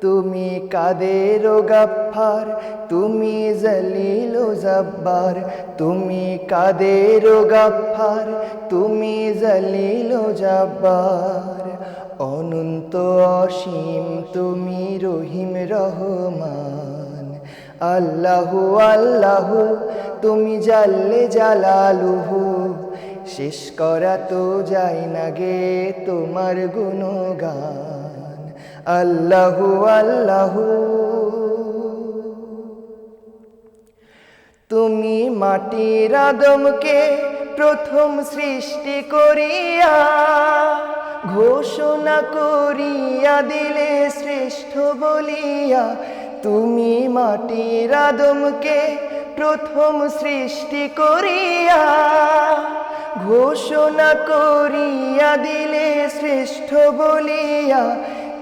তুমি কাদের গাফার তুমি জলিল জব্বার। তুমি কাদের গাফার তুমি জলিল জব্বার। অনন্ত অসীম তুমি রহিম রহমান। আল্লাহু আল্লাহু, তুমি জাল্লে জালালুহু। শেষ করা তো যায় না গে তোমার গুণগান। আল্লাহু আল্লাহু। তুমি মাটির আদমকে প্রথম সৃষ্টি করিয়া ঘোষণা করিয়া দিলে শ্রেষ্ঠ বলিয়া, তুমি মাটির আদমকে প্রথম সৃষ্টি করিয়া ঘোষণা করিয়া দিলে শ্রেষ্ঠ বলিয়া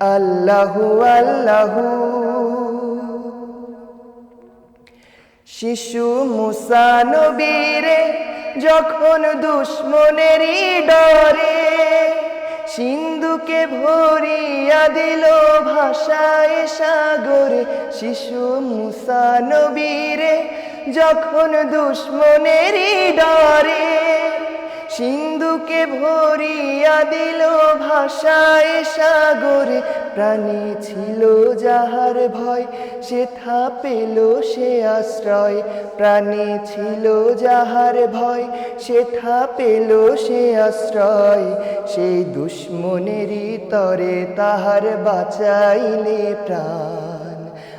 আল্লাহু আল্লাহু। শিশু মুসা নবীরে, যখন দুশ্মনেরই ডরে, সিন্ধুকে ভরিয়া দিল ভাষায় সাগরে। শিশু মুসা নবীরে, যখন দুশ্মনেরই ডরে সিন্ধুকে ভরিয়া দিল ভাষায় সাগরে, প্রাণী ছিল যাহার ভয়, সে থা পেল সে আশ্রয়, প্রাণী ছিল যাহার ভয়, সে থা পেল সে আশ্রয়, সেই দুশ্মনেরই তরে তাহার বাঁচাইলে প্রাণ।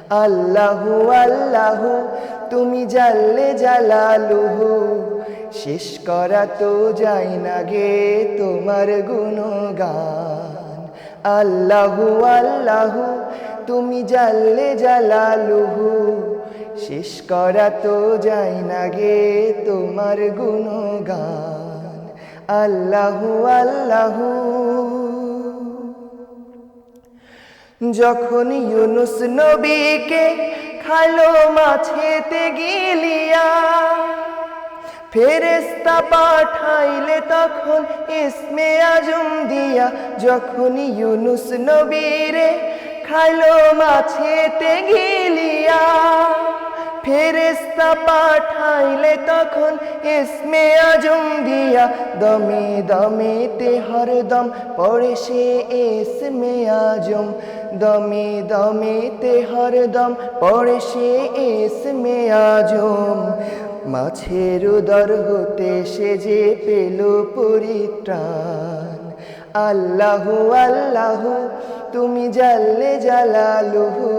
আল্লাহু আল্লাহু, তুমি জাল্লে জালালুহু শেষ করা তো যায় না গে তোমার গুণগান। আল্লাহু আল্লাহু, তুমি জাল্লে জালালুহু। শেষ করা তো যায় না গে তোমার গুণগান। আল্লাহু আল্লাহু। যখন ইউনুস নবীকে খালো মাছেতে গিলিয়া ফেরেস্তা পাঠাইলে তখন ইসমে আজম দিয়া যখন ইউনুস নবীরে খালো মাছেতে গিলিয়া। ফেরেস্তা পাঠাইলে তখন ইসমে আজম দিয়া দমে দমেতে হরদম পড়ে সে ইসমে আজম। দমে দমেতে হরদম পড়ে সে ইসমে আজম। মাছের উদর হতে সে যে পেল পরিত্রাণ। আল্লাহু আল্লাহু, তুমি জাল্লে জালালুহু,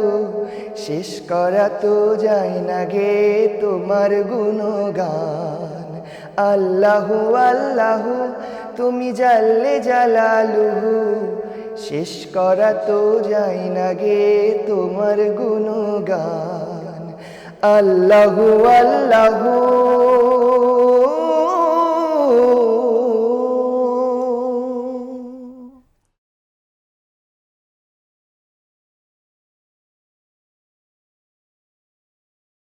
শেষ করা তো যায় না গে তোমার গুণগান। আল্লাহু আল্লাহু, তুমি জাল্লে জালালুহু, শেষ করা তো যায় না গে তোমার গুণগান। আল্লাহু আল্লাহু